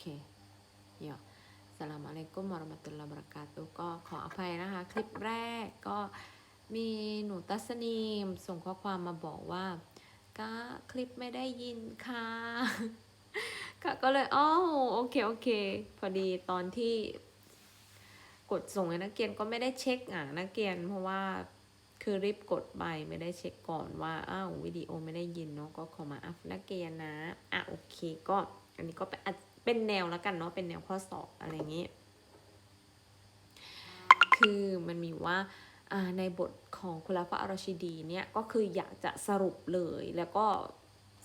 เคเดี๋ยวสลามอะลัยกุมวะเรมตุลลอฮ์วะบราะกาตุก็ขออภัยนะคะ คลิปแรกก็มีหนูตัสนีมส่งข้อความมาบอกว่าก็คลิปไม่ได้ยินค่ะค่ะก็เลยอ๋อโอเค โอเค พอดีตอนที่กดส่งให้นักเรียนก็ไม่ได้เช็คอะนักเรียนเพราะว่าคือรีบกดไปไม่ได้เช็คก่อนว่าอ้าววิดีโอไม่ได้ยินเนาะก็ขอมาอัพนักเรียนนะอะโอเคก็อันนี้ก็เป็นอ เป็นแนวแล้วกันเนาะเป็นแนวข้อสอบอะไรอย่างนี้ คือมันมีว่าในบทของคุลาฟะอรชิดีเนี่ยก็คืออยากจะสรุปเลยแล้วก็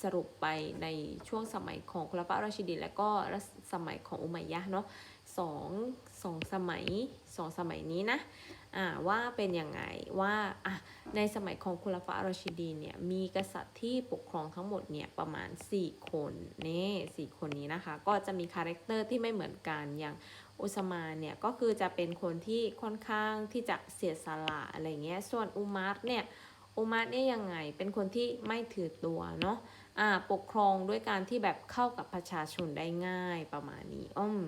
สรุปไปในช่วงสมัยของคุลาฟะอรชิดี แล้วก็สมัยของอุมัยยะเนาะสองสองสมัยสองสมัยนี้นะ ว่าเป็นยังไงว่าในสมัยของคุลาฟะอัลรอชิดีเนี่ยมีกษัตริย์ที่ปกครองทั้งหมดเนี่ยประมาณ 4 คนนี่สี่คนนี้นะคะ ก็จะมีคาแรคเตอร์ที่ไม่เหมือนกันอย่างอุสมานเนี่ยก็คือจะเป็นคนที่ค่อนข้างที่จะเสียสละอะไรเงี้ยส่วนอุมัรเนี่ยอุมัรเนี่ยยังไงเป็นคนที่ไม่ถือตัวเนาะอ่าปกครองด้วยการที่แบบเข้ากับประชาชนได้ง่ายประมาณนี้อืม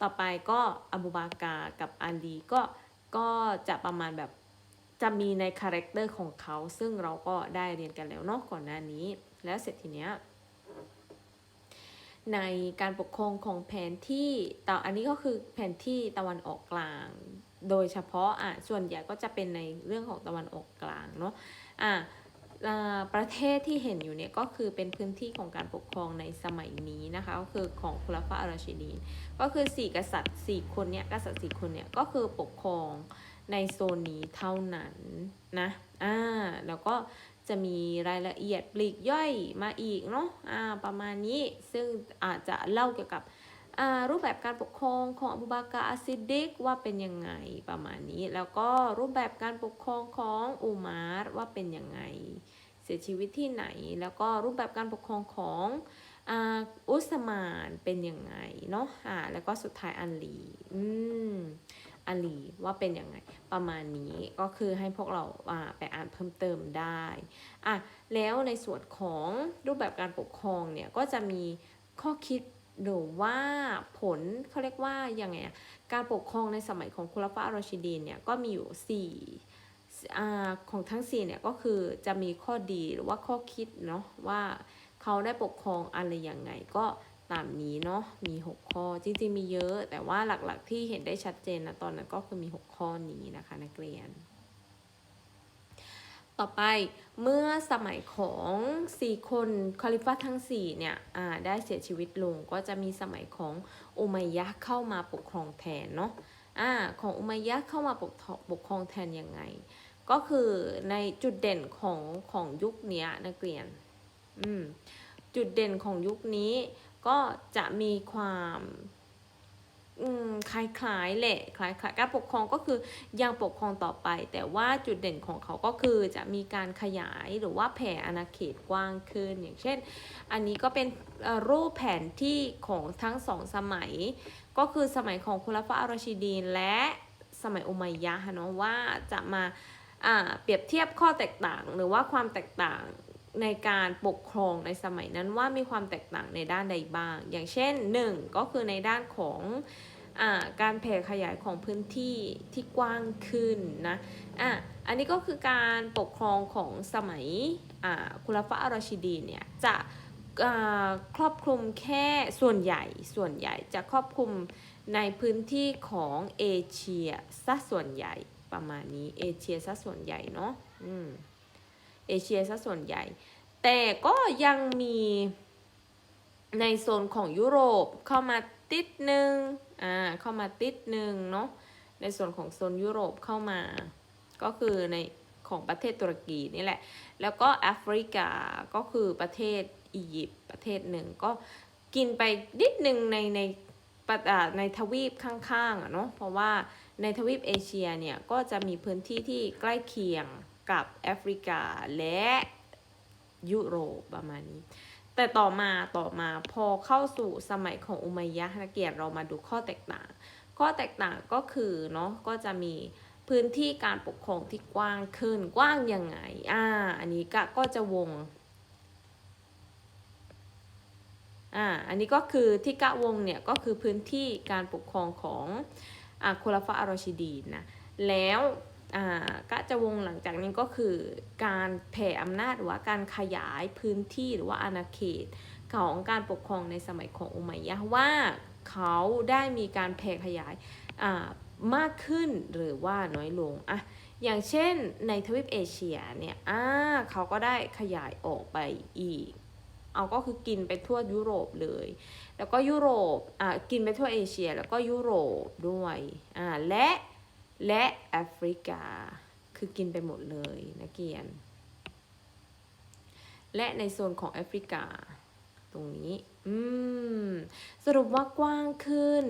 ต่อไปก็อบูบากากับอันดีก็ ก็จะประมาณแบบจะมีในคาแรคเตอร์ของเขา ซึ่งเราก็ได้เรียนกันแล้วเนาะก่อนหน้านี้ แล้วเสร็จทีเนี้ยในการปกครองของแผนที่แต่อันนี้ก็คือแผนที่ตะวันออกกลาง โดยเฉพาะอะส่วนใหญ่ก็จะเป็นในเรื่องของตะวันออกกลางเนาะอะ ประเทศที่เห็นอยู่เนี่ยก็คือเป็นพื้นที่ของการปกครองในสมัยนี้นะคะก็คือของคุลฟะอัลราชิดีนก็คือสี่กษัตริย์สี่คนเนี่ยกษัตริย์สี่คนเนี่ยก็คือปกครองในโซนนี้เท่านั้นนะอ่าแล้วก็จะมีรายละเอียดปลีกย่อยมาอีกเนาะอ่าประมาณนี้ซึ่งอาจจะเล่าเกี่ยวกับ รูปแบบการปกครองของอบูบากาอัสซิดิกว่าเป็นยังไงประมาณนี้ แล้วก็รูปแบบการปกครองของอุมาร ว่าเป็นยังไง เสียชีวิตที่ไหน แล้วก็รูปแบบการปกครองของอ,อุสมานเป็นยังไงเนาะอ่าแล้วก็สุดท้ายอันลีอืมอาลีว่าเป็นยังไง ประมาณนี้ก็คือให้พวกเราอ่าไปอ่านเพิ่มเติมได้อะแล้วในส่วนของรูปแบบการปกครองเนี่ยก็จะมีข้อคิด หรือว่าผลเขาเรียกว่ายังไงอะการปกครองในสมัยของคุลาฟะอัลรชิดีนเนี่ยก็มีอยู่สี่อ่าของทั้งสี่เนี่ยก็คือจะมีข้อดีหรือว่าข้อคิดเนาะว่าเขาได้ปกครองอะไรยังไงก็ตามนี้เนาะมี 6 ข้อจริงๆมีเยอะ แต่ว่าหลักๆที่เห็นได้ชัดเจนนะตอนนั้นก็คือมี 6 ข้อนี้นะคะนักเรียน ต่อไปเมื่อสมัยของ 4 คนคอลิฟะทั้ง 4 เนี่ยได้เสียชีวิตลงก็จะมีสมัยของอุมัยยะเข้ามาปกครองแทนเนาะอ่าของอุมัยยะเข้ามาปกปกครองแทนยังไง ก็คือในจุดเด่นของของยุคนี้นักเรียนอืมจุดเด่นของยุคนี้ก็จะมีความ คล้ายๆแหละคล้ายๆการปกครองก็คือยังปกครองต่อไป แต่ว่าจุดเด่นของเขาก็คือจะมีการขยายหรือว่าแผ่อาณาเขตกว้างขึ้น อย่างเช่น อันนี้ก็เป็นรูปแผนที่ของทั้งสองสมัย ก็คือสมัยของคุลฟะอัลรชิดีนและสมัยอุมัยยะฮะเนาะว่าจะมาเปรียบเทียบข้อแตกต่างหรือว่าความแตกต่าง ในการปกครองในสมัยนั้นว่ามีความแตกต่างในด้านใดบ้าง อย่างเช่น 1 ก็คือในด้านของอการแผ่ขยายของพื้นที่ที่กว้างขึ้นนะอะอันนี้ก็คือการปกครองของสมัยคุลฟะอัลรชิดีเนี่ยจะครอบคลุมแค่ส่วนใหญ่ส่วนใหญ่จะครอบคลุมในพื้นที่ของเอเชียซะส่วนใหญ่ประมาณนี้เอเชียซะส่วนใหญ่เนาะอืม เอเชียซะส่วนใหญ่ แต่ก็ยังมีในโซนของยุโรปเข้ามาติดหนึ่งอ่าเข้ามาติดหนึ่งเนาะในส่วนของโซนยุโรปเข้ามา ก็คือในของประเทศตุรกีนี่แหละ แล้วก็แอฟริกาก็คือประเทศอียิปต์ประเทศหนึ่งก็กินไปนิดหนึ่งในในในทวีปข้างๆอะเนาะเพราะว่าในทวีปเอเชียเนี่ยก็จะมีพื้นที่ที่ใกล้เคียง กับแอฟริกาและยุโรปประมาณนี้ แต่ต่อมาต่อมาพอเข้าสู่สมัยของอุมัยยะนักเกียรติเรามาดูข้อแตกต่าง ข้อแตกต่างก็คือเนาะก็จะมีพื้นที่การปกครองที่กว้างขึ้นกว้างยังไงอ่าอันนี้ก็ก็จะวงอ่าอันนี้ก็คือที่กะวงเนี่ยก็คือพื้นที่การปกครองของอ่าโคลาฟาอารอชิดีนนะแล้ว กะจะวงหลังจากนี้ก็คือการแผ่อำนาจหรือว่าการขยายพื้นที่หรือว่าอาณาเขตของการปกครองในสมัยของอุมัยยะห์ว่าเขาได้มีการแผ่ขยายมากขึ้นหรือว่าน้อยลงอะอย่างเช่นในทวีปเอเชียเนี่ยอ่าเขาก็ได้ขยายออกไปอีก เอาก็คือกินไปทั่วยุโรปเลย แล้วก็ยุโรปอ่ากินไปทั่วเอเชีย แล้วก็ยุโรปด้วยอ่าและ และแอฟริกา คือกินไปหมดเลยนะเกียน และในโซนของแอฟริกา ตรงนี้ อืม สรุปว่ากว้างขึ้น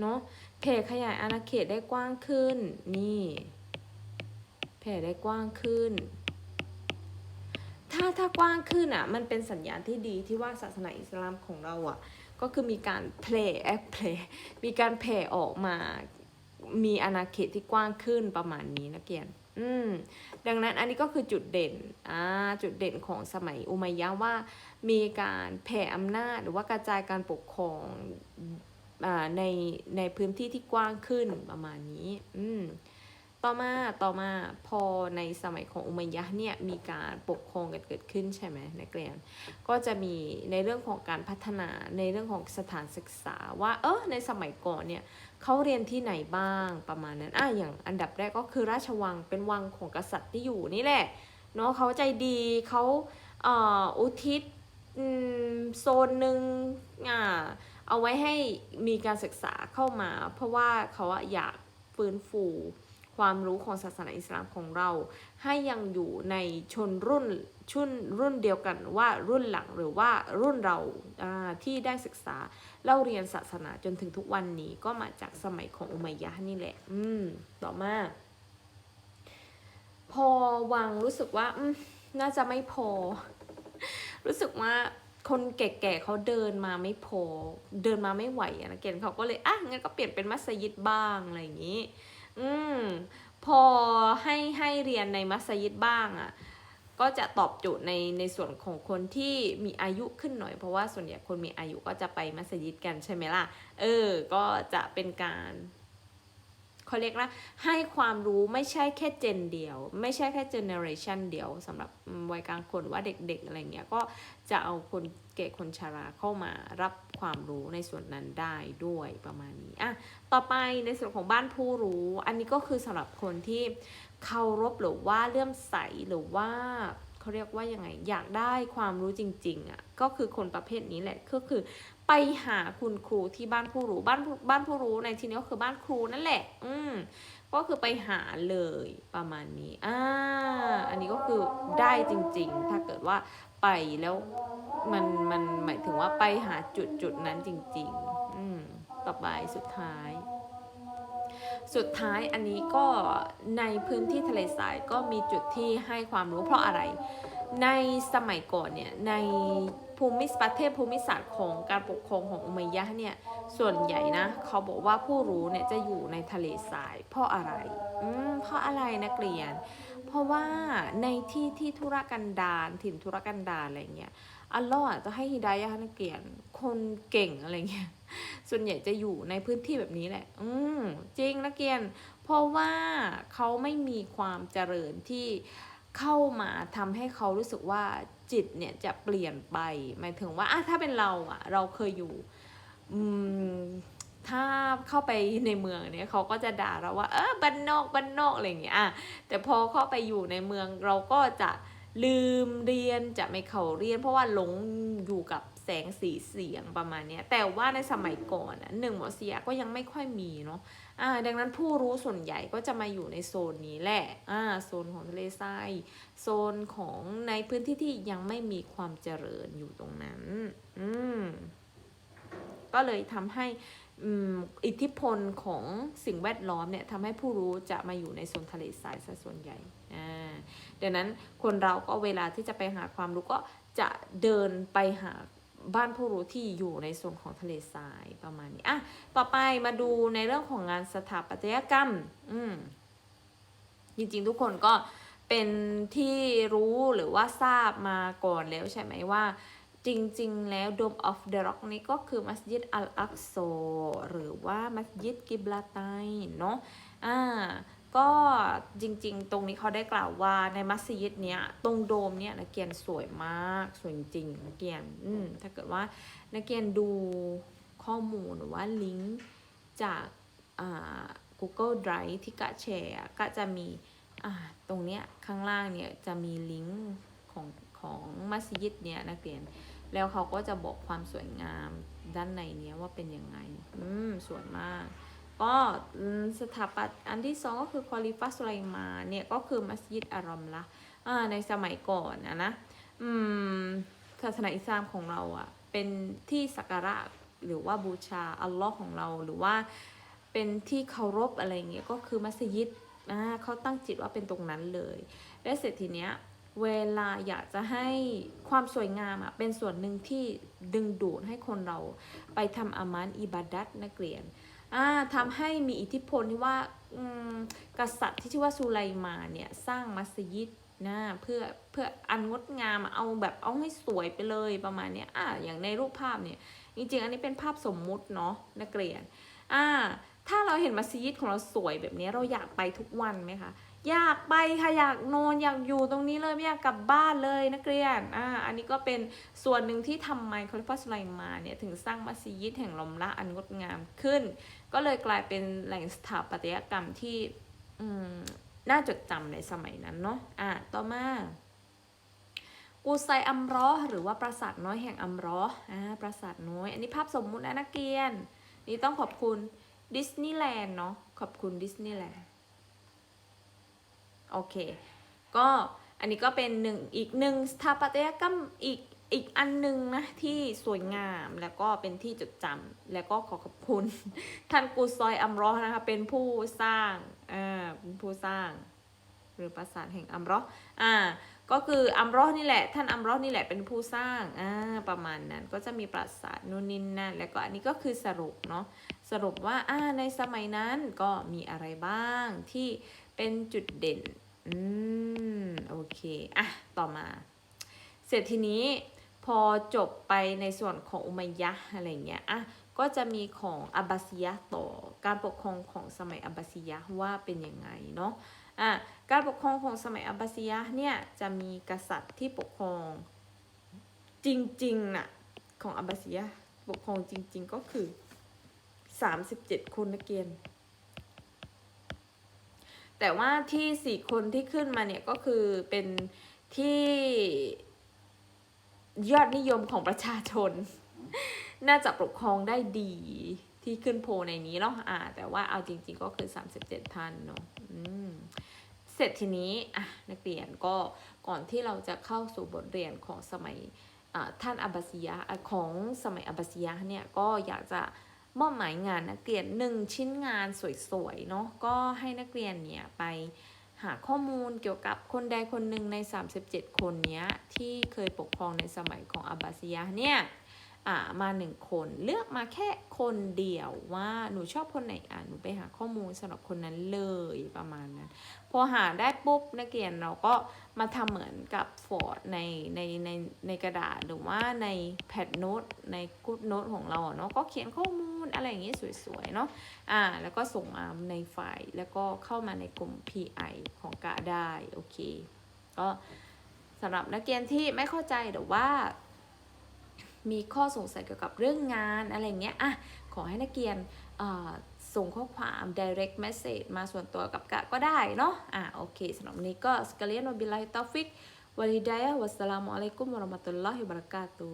เนาะแผ่ขยายอาณาเขตได้กว้างขึ้น นี่แผ่ได้กว้างขึ้น ถ้าถ้ากว้างขึ้นอะ มันเป็นสัญญาณที่ดีที่ว่าศาสนาอิสลามของเราอะ ก็คือมีการเพลแอปเพลมีการแผ่ออกมา มีอาณาเขตที่กว้างขึ้นประมาณนี้นะเกียน อืม ดังนั้นอันนี้ก็คือจุดเด่น อ่า จุดเด่นของสมัยอุมัยยะว่า มีการแผ่อำนาจหรือว่ากระจายการปกครองอ่าในในพื้นที่ที่กว้างขึ้นประมาณนี้ อืม ต่อมา ต่อมาพอในสมัยของอุมัยยะเนี่ยมีการปกครองกันเกิดขึ้นใช่ไหมนักเรียน ก็จะมีในเรื่องของการพัฒนาในเรื่องของสถานศึกษาว่า เออในสมัยก่อนเนี่ย เขาเรียนที่ไหนบ้างประมาณนั้นอะอย่างอันดับแรกก็คือราชวังเป็นวังของกษัตริย์ที่อยู่นี่แหละเนาะเขาใจดีเขาเอ่ออุทิศโซนหนึ่งอ่าเอาไว้ให้มีการศึกษาเข้ามา เพราะว่าเขาอยากฟื้นฟูความรู้ของศาสนาอิสลามของเรา ให้ยังอยู่ในชนรุ่นชุนรุ่นเดียวกันว่ารุ่นหลังหรือว่ารุ่นเราที่ได้ศึกษา เล่าเรียนศาสนาจนถึงทุกวันนี้ก็มาจากสมัยของอุมัยยะนี่แหละ อืม ต่อมา พอวังรู้สึกว่า อืม น่าจะไม่พอ รู้สึกว่าคนแก่ๆเขาเดินมาไม่พอ เดินมาไม่ไหวอะนะเกณฑ์เขาก็เลย อะ งั้นก็เปลี่ยนเป็นมัสยิดบ้างอะไรอย่างนี้ อืม พอให้ให้เรียนในมัสยิดบ้างอะ่ะ ก็จะตอบโจทย์ในในส่วนของคนที่มีอายุขึ้นหน่อย เพราะว่าส่วนใหญ่คนมีอายุก็จะไปมัสยิดกันใช่ไหมล่ะ เออ ก็จะเป็นการเขาเรียกว่าให้ความรู้ไม่ใช่แค่เจนเดียว ไม่ใช่แค่เจเนอเรชันเดียวสำหรับวัยกลางคนว่าเด็กๆอะไรเงี้ยก็จะเอาคนแก่คนชราเข้ามารับ ความรู้ในส่วนนั้นได้ด้วยประมาณนี้อะต่อไปในส่วนของบ้านผู้รู้ อันนี้ก็คือสำหรับคนที่เคารพหรือว่าเลื่อมใสหรือว่าเขาเรียกว่ายังไงอยากได้ความรู้จริงๆอะก็คือคนประเภทนี้แหละก็คือไปหาคุณครูที่บ้านผู้รู้บ้านผู้บ้านผู้รู้ในที่นี้ก็คือบ้านครูนั่นแหละ อืมก็คือไปหาเลยประมาณนี้อ่าอันนี้ก็คือได้จริงๆ ถ้าเกิดว่าไปแล้ว มันมันหมายถึงว่าไปหาจุดจุดนั้นจริง ๆ อืมต่อไปสุดท้าย สุดท้ายอันนี้ก็ในพื้นที่ทะเลทรายก็มีจุดที่ให้ความรู้เพราะอะไร ในสมัยก่อนเนี่ยในภูมิประเทศภูมิศาสตร์ของการปกครองของอุมัยยะเนี่ยส่วนใหญ่นะเขาบอกว่าผู้รู้เนี่ยจะอยู่ในทะเลทราย เพราะอะไรอืมเพราะอะไรนักเรียน เพราะว่าในที่ที่ธุรกันดารถิ่นธุรกันดารอะไรเงี้ย อัลลอฮ์จะให้ฮิดายะนักเรียน คนเก่งอะไรเงี้ย ส่วนใหญ่จะอยู่ในพื้นที่แบบนี้แหละ อืมจริงนักเรียน เพราะว่าเขาไม่มีความเจริญที่เข้ามาทำให้เขารู้สึกว่าจิตเนี่ยจะเปลี่ยนไป หมายถึงว่าอะถ้าเป็นเราอะเราเคยอยู่ อืมถ้าเข้าไปในเมืองเนี่ยเขาก็จะด่าเราว่า เออบ้านนอกบ้านนอกอะไรอย่างเงี้ยอะแต่พอเข้าไปอยู่ในเมืองเราก็จะ ลืมเรียนจะไม่เข้าเรียน เพราะว่าหลงอยู่กับแสงสีเสียงประมาณนี้แต่ว่าในสมัยก่อนอะหนึ่งหมอเสียก็ยังไม่ค่อยมีเนาะอ่าดังนั้นผู้รู้ส่วนใหญ่ก็จะมาอยู่ในโซนนี้แหละอ่าโซนของทะเลทรายโซนของในพื้นที่ที่ยังไม่มีความเจริญอยู่ตรงนั้น อืมก็เลยทำให้ อิทธิพลของสิ่งแวดล้อมเนี่ยทำให้ผู้รู้จะมาอยู่ในโซนทะเลทรายซะส่วนใหญ่ดังนั้นคนเราก็เวลาที่จะไปหาความรู้ก็จะเดินไปหาบ้านผู้รู้ที่อยู่ในโซนของทะเลทรายประมาณนี้อะต่อไปมาดูในเรื่องของงานสถาปัตยกรรม อืมจริงๆทุกคนก็เป็นที่รู้หรือว่าทราบมาก่อนแล้วใช่ไหมว่า จริงๆ แล้ว Dome of the Rock นี้ก็คือมัสยิดอัลอักโซหรือว่ามัสยิดกิบลาไตเนาะอ่าก็จริงๆ ตรงนี้เขาได้กล่าวว่าในมัสยิดเนี้ยตรงโดมเนี้ยนักเกียนสวยมากสวยจริงนักเกียนอืมถ้าเกิดว่านักเกียนดูข้อมูลหรือว่าลิงก์จากอ่า Google Drive ที่กะแชร์ก็จะมีอ่าตรงเนี้ยข้างล่างเนี่ยจะมีลิงก์ของของมัสยิดเนี้ยนักเรียน แล้วเขาก็จะบอกความสวยงามด้านในเนี้ยว่าเป็นยังไง อืมสวยมาก ก็สถาปัตย์อันที่สองก็คือคอลิฟาสุไลมาเนี่ยก็คือมัสยิดอารอมละอ่าในสมัยก่อนนะนะอืมศาสนาอิสลามของเราอะ่ะเป็นที่สักการะหรือว่าบูชาอัลลอฮ์ของเราหรือว่าเป็นที่เคารพอะไรเงี้ยก็คือมัสยิดอ่าเขาตั้งจิตว่าเป็นตรงนั้นเลย และเสร็จทีเนี้ย เวลาอยากจะให้ความสวยงามอะเป็นส่วนหนึ่งที่ดึงดูดให้คนเราไปทำอามานอิบาดัตนักเรียนอ่าทำให้มีอิทธิพลที่ว่ากษัตริย์ที่ชื่อว่าสุไลมาเนี่ยสร้างมัสยิดนะเพื่อเพื่ออันงดงามเอาแบบเอาให้สวยไปเลยประมาณเนี้ยอ่าอย่างในรูปภาพเนี่ยจริงๆอันนี้เป็นภาพสมมุติเนาะนักเรียนอ่าถ้าเราเห็นมัสยิดของเราสวยแบบนี้เราอยากไปทุกวันไหมคะ อยากไปค่ะอยากนอนอยากอยู่ตรงนี้เลยไม่อยากกลับบ้านเลยนักเรียนอ่าอันนี้ก็เป็นส่วนหนึ่งที่ทำไมคอลิฟาสุไลมาเนี่ยถึงสร้างมัสยิดแห่งลมละอันงดงามขึ้น ก็เลยกลายเป็นแหล่งสถาปัตยกรรมที่อืมน่าจดจำในสมัยนั้นเนาะอะต่อมากูไซอัมรอหรือว่าปราสาทน้อยแห่งอัมรออ่าปราสาทน้อย อันนี้ภาพสมมุตินะนักเรียน นี่ต้องขอบคุณดิสนีย์แลนด์เนาะขอบคุณดิสนีย์แลนด์ โอเค ก็อันนี้ก็เป็นหนึ่งอีกหนึ่งสถาปัตยกรรมอีกอีกอันหนึ่งนะที่สวยงามแล้วก็เป็นที่จดจำแล้วก็ขอขอบคุณ ท่านกูซอยอัมรอนะคะเป็นผู้สร้างอ่าเป็นผู้สร้าง หรือปราสาทแห่งอัมรออ่าก็คืออัมรอนี่แหละ ท่านอัมรอนี่แหละเป็นผู้สร้างอ่าประมาณนั้นก็จะมีปราสาทนู่นนี่นั่นแล้วก็อันนี้ก็คือสรุปเนาะสรุปว่าอ่าในสมัยนั้นก็มีอะไรบ้างที่ เป็นจุดเด่น อืม โอเค อะ ต่อมา เสร็จทีนี้พอจบไปในส่วนของอุมัยยะอะไรเงี้ย อะ ก็จะมีของอับบาซียะต่อ การปกครองของสมัยอับบาซียะว่าเป็นยังไงเนาะ อะ การปกครองของสมัยอับบาซียะเนี่ยจะมีกษัตริย์ที่ปกครองจริงๆน่ะของอับบาซียะปกครองจริง ๆ ก็คือ 37 คนนักเรียน แต่ว่าที่สี่คนที่ขึ้นมาเนี่ยก็คือเป็นที่ยอดนิยมของประชาชน น่าจะปกครองได้ดีที่ขึ้นโพในนี้เนาะอ่า แต่ว่าเอาจริง ๆ ก็คือ 37ท่านเนาะอืมเสร็จทีนี้อะนักเรียนก็ก่อนที่เราจะเข้าสู่บทเรียนของสมัยท่านอับบาซียะของสมัยอับบาซียะเนี่ยก็อยากจะ มอบหมายงานนักเรียนหนึ่งชิ้นงานสวยๆเนาะก็ให้นักเรียนเนี่ยไปหาข้อมูลเกี่ยวกับคนใดคนหนึ่งใน 37 คนเนี้ยที่เคยปกครองในสมัยของอาบบาซียะเนี่ย อ่ามาหนึ่งคน เลือกมาแค่คนเดียวว่าหนูชอบคนไหนอ่านหนูไปหาข้อมูลสำหรับคนนั้นเลยประมาณนั้น พอหาได้ปุ๊บนักเรียนเราก็มาทำเหมือนกับฟอร์ดในในในในกระดาษหรือว่าในแพดโน้ตในกูดโน้ตของเราเนาะก็เขียนข้อมูลอะไรอย่างงี้สวยๆเนาะอ่าแล้วก็ส่งมาในไฟล์แล้วก็เข้ามาในกลุ่ม PI ของกะได้โอเคก็สำหรับนักเรียนที่ไม่เข้าใจหรือว่า มีข้อสงสัยเกี่ยวกับเรื่องงานอะไรเงี้ยอะขอให้นักเรียนส่งข้อความ direct message มาส่วนตัวกับกะก็ได้เนาะอะโอเคสำหรับนี้ก็สกเลียนวบิลาฮิตอฟิกวะลิดายะวัสสลามุอะลัยกุมวะราะมะตุลลอฮิบะเราะกาตุ